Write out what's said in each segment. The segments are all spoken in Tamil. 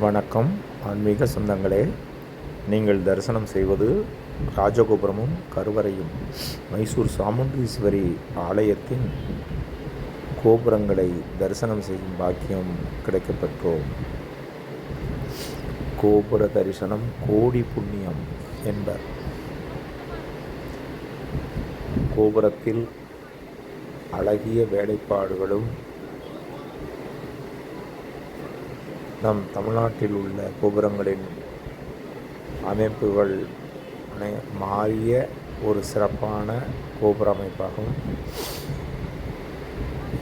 வணக்கம் ஆன்மீக சொந்தங்களே. நீங்கள் தரிசனம் செய்வது ராஜகோபுரமும் கருவறையும். மைசூர் சாமுண்டீஸ்வரி ஆலயத்தின் கோபுரங்களை தரிசனம் செய்யும் பாக்கியம் கிடைக்கப்பெற்றோம். கோபுர தரிசனம் கோடி புண்ணியம் என்பர். கோபுரத்தில் அழகிய வேலைப்பாடுகளும் நம் தமிழ்நாட்டில் உள்ள கோபுரங்களின் அமைப்புகள் அனை- மாறிய ஒரு சிறப்பான கோபுர அமைப்பாகும்.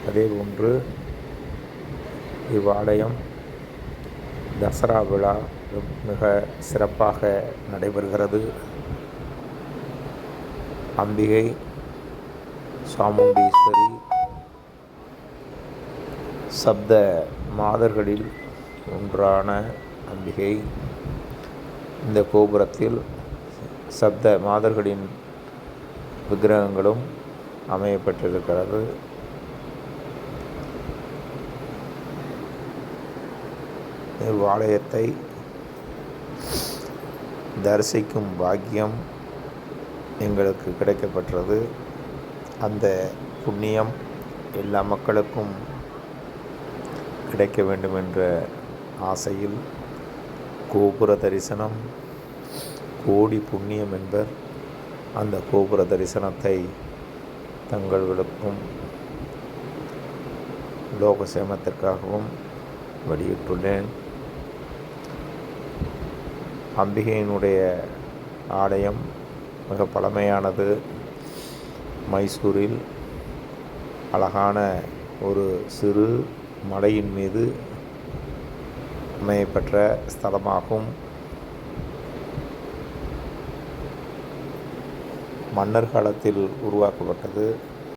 அதே போன்று இவ்வாலயம் தசரா விழா மிக சிறப்பாக நடைபெறுகிறது. அம்பிகை சாமுண்டீஸ்வரி சப்த மாதர்களில் ஒன்றான அம்பிகை. இந்த கோபுரத்தில் சப்த மாதர்களின் விக்கிரகங்களும் அமையப்பட்டிருக்கிறது இவ்வாலயத்தை தரிசிக்கும் பாக்கியம் எங்களுக்கு கிடைக்கப்பெற்றது. அந்த புண்ணியம் எல்லா மக்களுக்கும் கிடைக்க வேண்டும் என்ற ஆசையில் கோபுர தரிசனம் கோடி புண்ணியம் என்பர். அந்த கோபுர தரிசனத்தை தங்களுக்கும் லோக சேமத்திற்காகவும் வெளியிட்டுள்ளேன். அம்பிகையினுடைய ஆலயம் மிக பழமையானது. மைசூரில் அழகான ஒரு சிறு மலையின் மீது அமையப்பெற்ற ஸ்தலமாகும். மன்னர் காலத்தில் உருவாக்கப்பட்டது